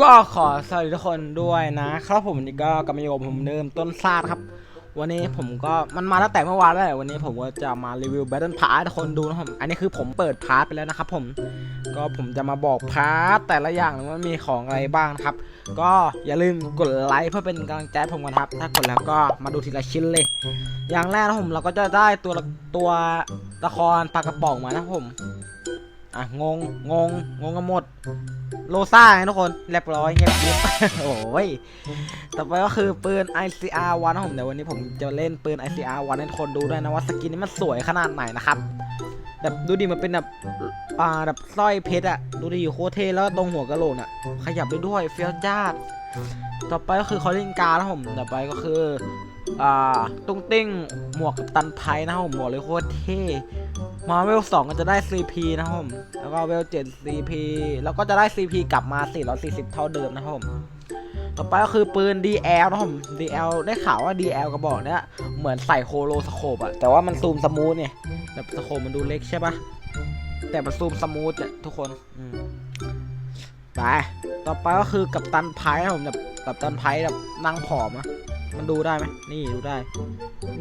ก็ขอสวัสดีทุกคนด้วยนะครับผมวันนี้ก็กลับมาอยู่กับผมเดิมต้นซาดครับ วันนี้ผมก็มันมาตั้งแต่เมื่อวานแล้วแหละวันนี้ผมก็จะมารีวิว Battle Pass ให้ทุกคนดูนะครับอันนี้คือผมเปิดพาร์ทไปแล้วนะครับผมก็ผมจะมาบอกพาร์ทแต่ละอย่างว่ามีของอะไรบ้างครับ ก็อย่าลืมกดไลค์เพื่อเป็นกำลังใจผมกันครับถ้ากดแล้วก็มาดูทีละชิ้นเลย อย่างแรกนะผมเราก็จะได้ตัวตัวละครปลากระป๋องมานะครับผม อะงงงงงงกันหมด โลซ่าไงทุกคนเรียบร้อยเงียบกิ๊บโอ้ยต่อไปก็คือปืน ICR 1นะผมเดี๋ยววันนี้ผมจะเล่นปืน ICR 1ให้ทุกคนดูด้วยนะว่าสกินนี้มันสวยขนาดไหนนะครับแบบดูดิมันเป็นแบบอ่าแบบสร้อยเพชรอะดูดิโคเทแล้วก็ตรงหัวกะโหลกน่ะขยับได้ด้วยเฟี้ยวจ้าดต่อไปก็คือคอลิงการนะผมต่อไปก็คืออ่าตุ้งติ้งหมวกกัปตันไพนะครับผมบอกเลยโคตรเท่ มาเวลสองก็จะได้ CP นะครับผม แล้วก็เวล7 CP แล้วก็จะได้ CP กลับมา 440 เท่าเดิมนะครับผม ต่อไปก็คือปืน DL นะครับผม DL ได้ข่าวว่า DL กระบอกเนี้ยเหมือนใส่โฮโลสโคปอะแต่ว่ามันซูมสมูทเนี่ยแบบสโคปมันดูเล็กใช่ปะแต่มันซูมสมูทอะทุกคนไปต่อไปก็คือกับตันไพ่นะผมแบบกับตันไพ่แบบนั่งผอมอะมันดูได้ไหมนี่ดูได้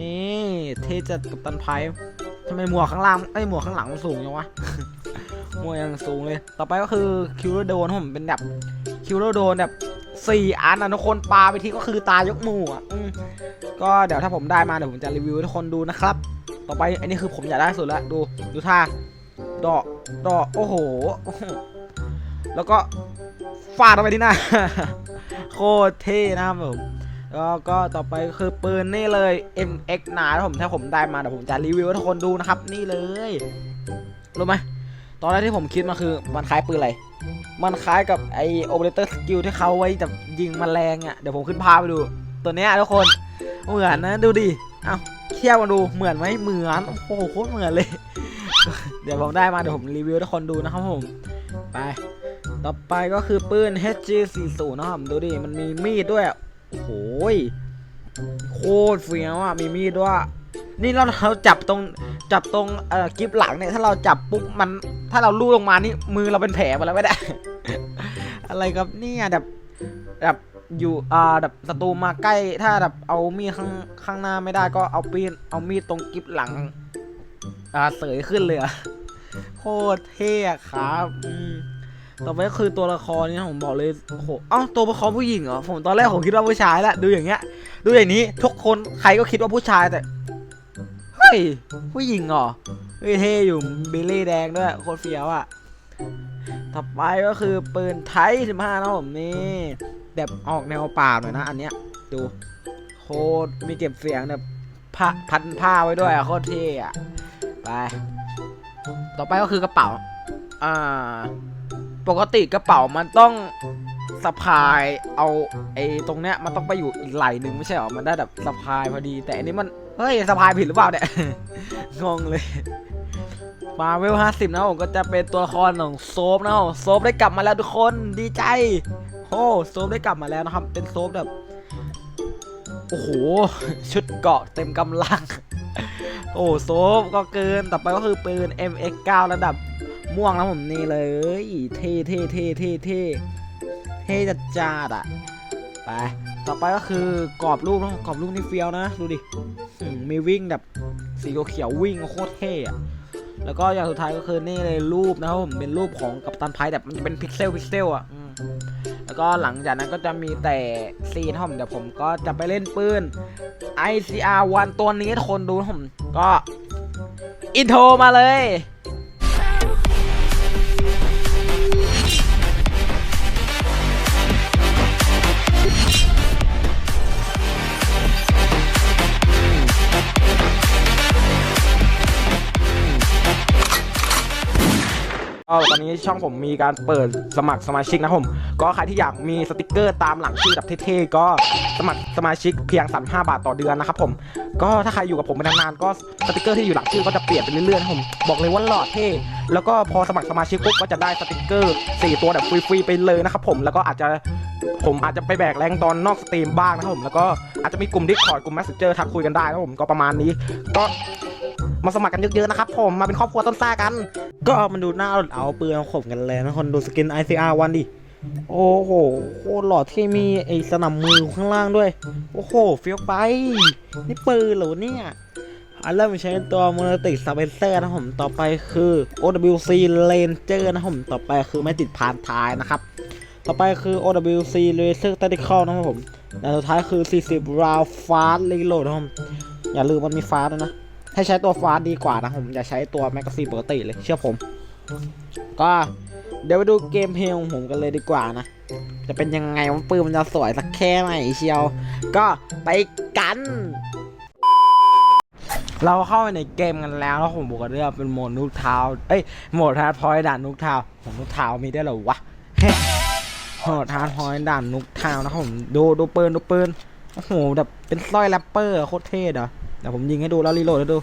นี่เท่จัดกับตันไพ่ ทำไมหมวกข้างล่างไอ้ยหมวกข้างหลังมันสูงจังวะหมวกยังสูงเลย ต่อไปก็คือคิวโดนผมเป็นแบบคิวโดนแบบสี่อันอะทุกคนปาไปทีก็คือตายกหมู่อะอืมก็เดี๋ยวถ้าผมได้มาเดี๋ยวผมจะรีวิวให้ทุกคนดูนะครับ ต่อไปอันนี้คือผมอยากได้สุดแล้วดูดูท่าดอกดอกโอ้โหโอ้โหแล้วก็ฟาดเข้าไปที่หน้าโคตรเท่นะครับผม แล้วก็ต่อไปคือปืนนี่เลย MX หนาผมถ้าผมได้มาเดี๋ยวผมจะรีวิวให้ทุกคนดูนะครับนี่เลยรู้ไหมตอนแรกที่ผมคิดมาคือมันคล้ายปืนอะไร มันคล้ายกับไอโอเปอเรเตอร์สกิลที่เขาไว้จะยิงแมลงอะเดี๋ยวผมขึ้นภาพไปดู ตัวเนี้ยทุกคนเหมือนนะดูดิเอาเทียบมาดูเหมือนไหมเหมือนโอ้โหโคตรเหมือนเลย เดี๋ยวผมได้มาเดี๋ยวผมรีวิวให้ทุกคนดูนะครับผมไป ต่อไปก็คือปืน HG40 นะครับดูดิมันมีมีดด้วย โอ้โหยโคตรเฟี้ยวอะมีมีดด้วยนี่เราเราจับตรงจับตรงเอ่อกิฟหลังเนี่ยถ้าเราจับปุ๊บมันถ้าเราลูบลงมานี่มือเราเป็นแผลหมดแล้วไม่ได้ อะไรครับเนี่ยแบบแบบอยู่อ่าแบบศัตรูมาใกล้ ถ้าแบบเอามีดข้างข้างหน้าไม่ได้ก็เอาปีนเอามีดตรงกิฟหลังอ่าเสยขึ้นเลยอะโคตรเท่ครับอืม ต่อไปก็คือตัวละครนี่ผมบอกเลยโอ้โหเอ้าตัวละครผู้หญิงเหรอผมตอนแรกผมคิดว่าผู้ชายแหละดูอย่างเงี้ย ดูอย่างนี้ทุกคนใครก็คิดว่าผู้ชายแต่เฮ้ยผู้หญิงเหรอเฮ้ยเท่อยู่บิลลี่แดงด้วยโคตรเฟี้ยวอะต่อไปก็คือปืนไทย15นะผมนี่แบบออกแนวป่าหน่อยนะ อันเนี้ยดูโคตรมีเก็บเสียงแบบผ้าพันผ้าไว้ด้วยอะโคตรเท่อะไป ต่อไปก็คือกระเป๋า อ่า ปกติกระเป๋ามันต้องสะพายเอาไอ้ตรงเนี้ยมันต้องไปอยู่อีกไหล่หนึ่งไม่ใช่หรอ มันได้แบบสะพายพอดี แต่อันนี้มัน เฮ้ยสะพายผิดหรือเปล่าเนี่ย งงเลย มาเวลห้าสิบนะผมก็จะเป็นตัวละครของโซฟนะผมโซฟได้กลับมาแล้วทุกคนดีใจโอ้โซฟได้กลับมาแล้วนะครับ เป็นโซฟแบบ โอ้โห ชุดเกราะเต็มกำลัง โอ้โซฟก็เกิน ต่อไปก็คือปืน MX9 ระดับ ม่วงนะผมนี่เลย เท่เท่เท่เท่เท่เท่จัดจ้าดอะไปต่อไปก็คือกรอบรูปนะกรอบรูปนี่เฟี้ยวนะดูดิมีวิ่งแบบสีเขียววิ่งโคตรเท่อะแล้วก็อย่างสุดท้ายก็คือนี่เลยรูปนะครับผมเป็นรูปของกัปตันไพแต่มันจะเป็นพิกเซลพิกเซลอะแล้วก็หลังจากนั้นก็จะมีแต่ซีนะครับผมเดี๋ยวผมก็จะไปเล่นปืน ICR วันตัวนี้ทุกคนดูนะผมก็อินโทรมาเลย ก็ตอนนี้ช่องผมมีการเปิดสมัครสมาชิกนะครับผม ก็ใครที่อยากมีสติกเกอร์ตามหลังชื่อแบบเท่ๆก็สมัครสมาชิกเพียง 35 บาทต่อเดือนนะครับผม ก็ถ้าใครอยู่กับผมเป็นนานๆก็สติกเกอร์ที่อยู่หลังชื่อก็จะเปลี่ยนไปเรื่อยๆนะครับผมบอกเลยว่าหล่อเท่แล้วก็พอสมัครสมาชิกปุ๊บก็จะได้สติกเกอร์4ตัวแบบฟรีๆไปเลยนะครับผมแล้วก็อาจจะผมอาจจะไปแบกแรงตอนนอกสตรีมบ้างนะครับผมแล้วก็อาจจะมีกลุ่มดิสคอร์ดกลุ่มแมสเซนเจอร์ทักคุยกันได้นะครับผมก็ประมาณนี้ ก็ มาสมัครกันเยอะๆนะครับผมมาเป็นครอบครัวต้นซ่ากัน ก็เอามันดูหน้าเอาปืนเอาข่มกันเลยนะคนดูสกิน ICR วันดิโอ้โหโคตรหล่อเท่มีไอ้สนับมือข้างล่างด้วย โอ้โหเฟี้ยวไป นี่ปืนเหรอเนี่ยอันเริ่มใช้ตัวโมโนติกสเปนเซอร์นะผมต่อไปคือ OWC Ranger นะผมต่อไปคือไม่ติดพานท้ายนะครับ ต่อไปคือ OWC Laser Tactical นะครับผมและสุดท้ายคือ 40 Round Fast Reload นะครับผมอย่าลืมมันมีฟาสด้วยนะ ให้ใช้ตัวฟาสดีกว่านะผมอย่าใช้ตัวแมกกาซีปกติเลยเชื่อผม ก็เดี๋ยวไปดูเกมเพลงของผมกันเลยดีกว่านะ จะเป็นยังไงว่าปืนมันจะสวยสักแค่ไหนเชียว ก็ไปกัน เราเข้าไปในเกมกันแล้วแล้วผมบอกกันเรื่องเป็นโหมดนุกเท้าเอ้ยโหมดทาร์ดพอยต์ด่านนุกเท้าผมนุกเท้ามีได้หรอวะโหมดทาร์ดพอยต์ด่านนุกเท้านะผมดูดูปืนดูปืนโอ้โหแบบเป็นสร้อยแรปเปอร์โคตรเท่เด้อ ดี๋ยวผมยิงให้ดูแล้วรีโหลดให้ดู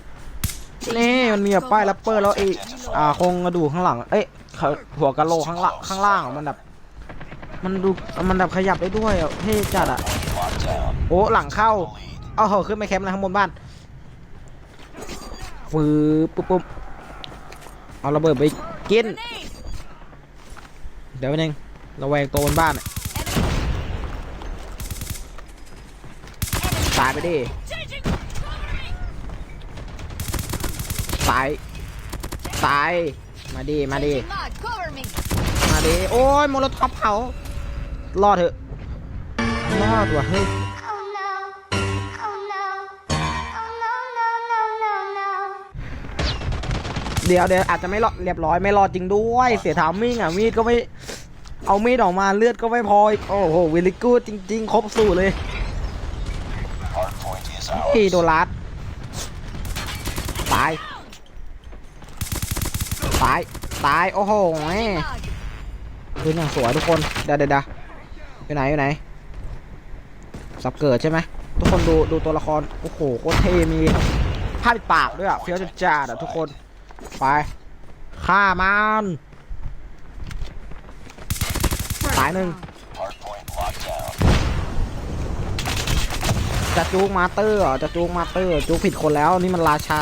นี่มันมีแบบป้ายแรปเปอร์แล้วไอ้อ่าโครงกระดูกข้างหลัง เอ้ยหัวกะโหลกข้างล่างข้างล่างมันแบบมันดูมันแบบขยับได้ด้วยอะเท่จัดอะโอ้หลังเข้าเอาเหอขึ้นไปแคมป์เลยข้างบนบ้านฟืบปุ๊บปุ๊บเอาระเบิดไปกิน เดี๋ยวนึงระแวงตัวบนบ้านตายไปดิ ตายตายมาดิมาดิ Mod, cover me. มาดิโอ้ยโมโลท็อปเผารอดเถอะรอดว่ะเฮ้ย Oh no. Oh no. Oh no, no, no, no, no. เดี๋ยวเดี๋ยวอาจจะไม่รอดเรียบร้อยไม่รอดจริงด้วย เสียทามมิ่งอะมีดก็ไม่เอามีดออกมาเลือดก็ไม่พออีกโอ้โหวิลิกูดจริง ๆ ครบสูตรเลยพี่โดนลัดตาย ตายตายโอ้โหแม่ขึ้นอย่างสวยทุกคนเดี๋ยวเดี๋ยวเดี๋ยวอยู่ไหนอยู่ไหนสับเกิดใช่ไหมทุกคนดูดูตัวละครโอ้โหโคตรเท่มีผ้าปิดปากด้วยอะเฟี้ยวจัดอะทุกคนไปฆ่ามันตายหนึ่งจะจูกมาเตอร์จะจูกมาเตอร์จูกผิดคนแล้วนี่มันราชา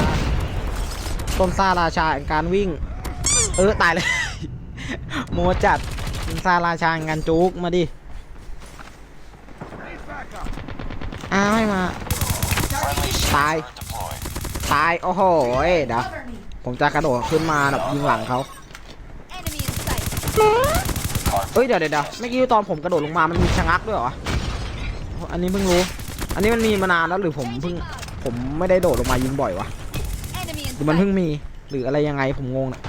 ต้นซ่าราชาแห่งการวิ่ง เออตายเลย โมจัดซาราชางการจูกมาดิ อ้าวไม่มา ตาย ตาย โอ้โหเอ้ดี๋ยวผมจะกระโดดขึ้นมาแบบยิงหลังเขาเอ้ยเดี๋ยวเดี๋ยวเดียวเมื่อกี้ตอนผมกระโดดลงมามันมีชะงักด้วยเหรอ อันนี้เพิ่งรู้ อันนี้มันมีมานานแล้วหรือผมเพิ่งผมไม่ได้โดดลงมายิงบ่อยวะหรือมันเพิ่งมีหรืออะไรยังไงผมงงนะ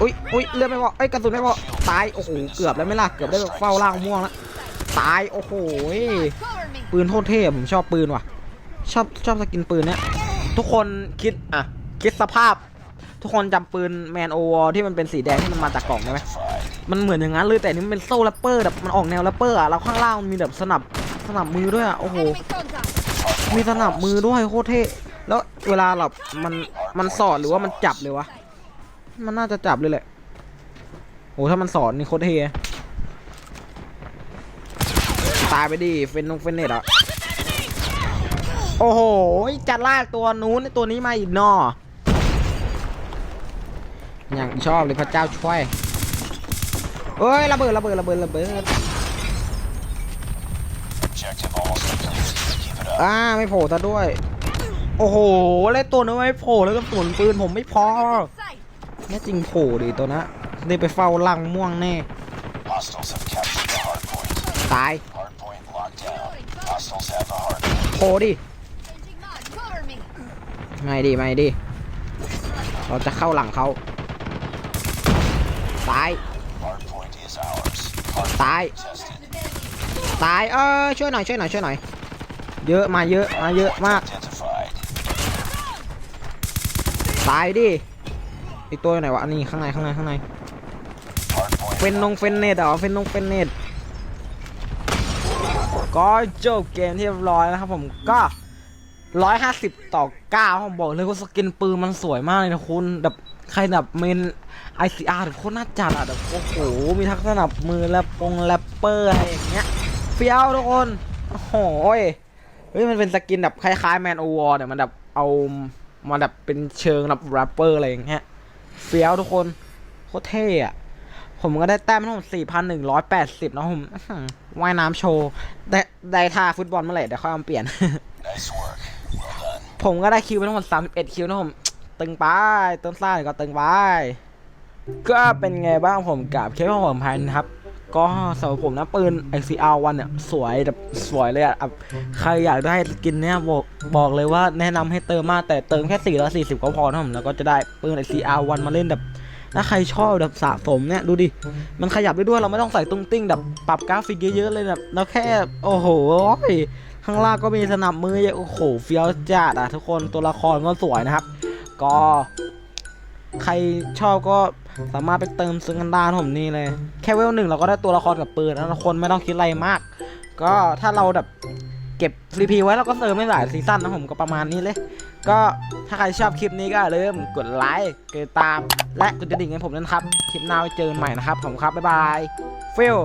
อุ้ยอุ้ยเลือดไม่พอเอ้ยกระสุนไม่พอตายโอ้โหเกือบแล้วไม่ล่ะเกือบได้เฝ้าล่างม่วงแล้วตายโอ้โหปืนโคตรเท่ผมชอบปืนว่ะ ชอบชอบสกินปืนเนี้ยทุกคนคิดอะคิดสภาพ ทุกคนจำปืนแมนโอวอที่มันเป็นสีแดงที่มันมาจากกล่องได้ไหมมันเหมือนอย่างนั้นเลยแต่นี่มันเป็นโซ่แรปเปอร์แบบมันออกแนวแรปเปอร์อะแล้วข้างล่างมันมีแบบสนับสนับมือด้วยอะโอ้โหมีสนับมือด้วยโคตรเท่แล้วเวลาแบบมันมันสอดหรือว่ามันจับเลยวะ มันน่าจะจับเลยแหละโอ้ถ้ามันสอนนี่โคตรเท่ตายไปดิเฟนนงเฟนเนตอะโอ้โหจะลากตัวนู้นไอตัวนี้มาอีกนออย่างชอบเลยพระเจ้าช่วยเอ้ยระเบิดระเบิดระเบิดระเบิดอ่าไม่โผล่ซะด้วย โอ้โหแล้วตัวนั้นไม่โผล่แล้วก็ส่วนปืนผมไม่พอ Sight. แน่จริงโผล่ดิตัวนะได้ไปเฝ้าลังม่วงแน่ Hostiles have captured the hard point. ตาย Hard point locked down. Hostiles have the hard point. โผล่ดิ Changing mod. Cover me. ไม่ดิไม่ดิเราจะเข้าหลังเขาตาย Hard point is ours. Hard ตาย tested. ตายเออช่วยหน่อยช่วยหน่อยช่วยหน่อยเยอะมาเยอะมาเยอะมาก Identified. ตายดิ อีกตัวอยู่ไหนวะอันนี้ข้างในข้างในข้างในเฟนนงเฟนเนตเหรอเฟนนงเฟนเนตก็จบเกมที่เรียบร้อยแล้วครับผมก็ร้อยห้าสิบต่อเก้าผมบอกเลยว่าสกินปืนมันสวยมากเลยนะคุณแบบใครแบบเมนไอซีอาร์โคตรน่าจัดอะแบบโอ้โหมีทักษณะมือแรปปงแรปเปอร์อะไรอย่างเงี้ยเฟี้ยวทุกคนโอ้โหยเฮ้ยมันเป็นสกินแบบคล้ายๆแมนโอวอร์เนี่ยมันแบบเอามาแบบเป็นเชิงแบบแรปเปอร์อะไรอย่างเงี้ย เฟี้ยวทุกคน โคตรเท่อะผมก็ได้แต้มทั้งหมด4,180 นะผมอื้อหือว่ายน้ำโชว์ ได้ได้ท่าฟุตบอลเมื่อไหร่เดี๋ยวค่อยเอามาเปลี่ยน Nice work. Well done. ผมก็ได้คิวไปทั้งหมด31 คิวนะผม ตึงไปต้นซ่าก็ตึงไปก็เป็นไงบ้างผมกับเคปของผมพันครับ ก็สำหรับผมนะปืน ICR 1 เนี่ยสวยแบบสวยเลยอะใครอยากได้กินเนี่ยบอกบอกเลยว่าแนะนำให้เติมมากแต่เติมแค่ 440 ก็พอนะผมแล้วก็จะได้ปืน ICR 1 มาเล่นแบบถ้าใครชอบแบบสะสมเนี่ยดูดิ มันขยับได้ด้วยเราไม่ต้องใส่ตุ้งติ้งแบบปรับกราฟิกเยอะๆเลยแบบเราแค่โอ้โหข้างล่างก็มีสนับมือเยอะโอ้โหเฟี้ยวจัดอะทุกคนตัวละครก็สวยนะครับ ก็ ใครชอบก็สามารถไปเติมซื้อกันได้ผมนี่เลย แค่เวลหนึ่งเราก็ได้ตัวละครกับปืนแล้วคนไม่ต้องคิดอะไรมาก ก็ถ้าเราแบบเก็บฟรีพีไว้เราก็เติมไม่หลายซีซั่นนะผมก็ประมาณนี้เลย ก็ถ้าใครชอบคลิปนี้ก็ลืมกดไลค์กดติดตาม และกดกระดิ่งให้ผมด้วยนะครับ คลิปหน้าไว้เจอกันใหม่นะครับผมครับบ๊ายบายฟิล